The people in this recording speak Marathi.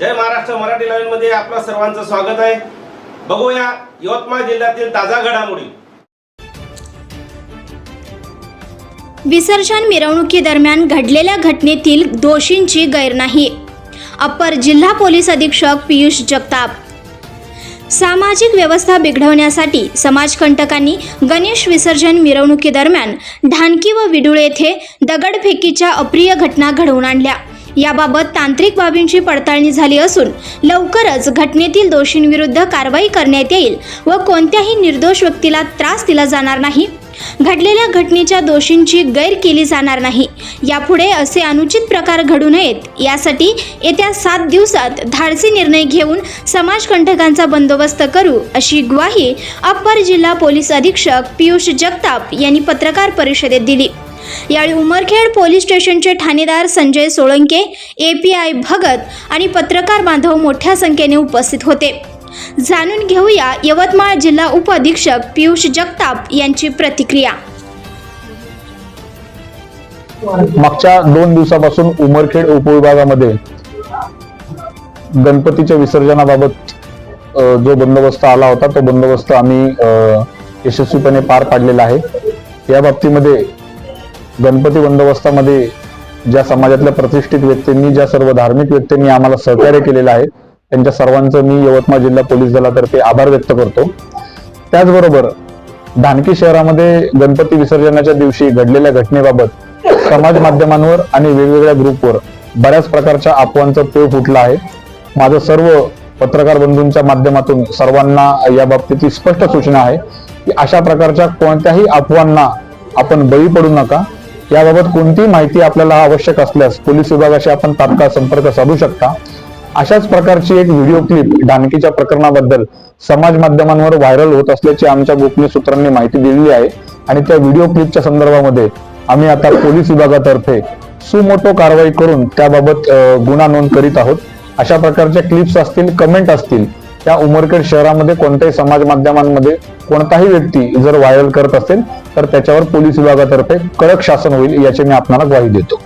जय महाराष्ट्र. मराठी लाईव्हमध्ये आपलं सर्वांचं स्वागत आहे. बघूया यवतमाळ जिल्ह्यातील ताजा घडामोडी. विसर्जन मिरवणुकीदरम्यान घडलेल्या घटनेतील दोषींची गैर नाही अप्पर जिल्हा पोलीस अधीक्षक पियुष जगताप. सामाजिक व्यवस्था बिघडवण्यासाठी समाजकंटकांनी गणेश विसर्जन मिरवणुकीदरम्यान ढानकी व विडुळ येथे दगडफेकीच्या अप्रिय घटना घडवून आणल्या. याबाबत तांत्रिक बाबींची पडताळणी झाली असून लवकरच घटनेतील दोषींविरुद्ध कारवाई करण्यात येईल व कोणत्याही निर्दोष व्यक्तीला त्रास दिला जाणार नाही. घडलेल्या घटनेच्या दोषींची गैर केली जाणार नाही. यापुढे असे अनुचित प्रकार घडू नयेत. यासाठी येत्या सात दिवसात धाडसी निर्णय घेऊन समाजकंटकांचा बंदोबस्त करू अशी ग्वाही अप्पर जिल्हा पोलीस अधीक्षक पियुष जगताप यांनी पत्रकार परिषदेत दिली. यावेळी उमरखेड पोलीस स्टेशनचे ठाणेदार Sanjay Solanke A P I Bhagat आणि पत्रकार बांधव मोठ्या संख्येने उपस्थित होते. जाणून घेऊया यवतमाळ जिल्हा उप अधीक्षक पियुष जगताप यांची प्रतिक्रिया. मागच्या दोन दिवसापासून उमरखेड उपविभागामध्ये गणपतीच्या विसर्जनाबाबत जो बंदोबस्त आला होता तो बंदोबस्त आम्ही यशस्वीपणे पार पाडलेला आहे. या बाबतीमध्ये गणपती बंदोबस्तामध्ये ज्या समाजातल्या प्रतिष्ठित व्यक्तींनी ज्या सर्व धार्मिक व्यक्तींनी आम्हाला सहकार्य केलेलं आहे त्यांच्या सर्वांचं मी यवतमाळ जिल्हा पोलीस दलातर्फे आभार व्यक्त करतो. त्याचबरोबर धानकी शहरामध्ये गणपती विसर्जनाच्या दिवशी घडलेल्या घटनेबाबत समाज माध्यमांवर आणि वेगवेगळ्या ग्रुपवर बऱ्याच प्रकारच्या अफवांचा पेव फुटला आहे. माझं सर्व पत्रकार बंधूंच्या माध्यमातून सर्वांना या बाबतीची स्पष्ट सूचना आहे की अशा प्रकारच्या कोणत्याही अफवांना आपण बळी पडू नका. याबाबत कोणतीही माहिती आपल्याला आवश्यक असल्यास पोलीस विभागाशी आपण तात्काळ संपर्क साधू शकता. अशाच प्रकारची एक व्हिडिओ क्लिप डानकीच्या प्रकरणाबद्दल समाज माध्यमांवर व्हायरल होत असल्याची आमच्या गोपनीय सूत्रांनी माहिती दिलेली आहे आणि त्या व्हिडिओ क्लिपच्या संदर्भामध्ये आम्ही आता पोलीस विभागातर्फे सुमोटो कारवाई करून त्याबाबत गुन्हा नोंद करीत आहोत. अशा प्रकारच्या क्लिप्स असतील कमेंट असतील त्या उमरखेड शहरामध्ये कोणत्याही समाज माध्यमांमध्ये कोणताही व्यक्ती जर व्हायरल करत असेल तर त्याच्यावर पोलीस विभागातर्फे कडक शासन होईल याची मी आपल्याला ग्वाही देतो.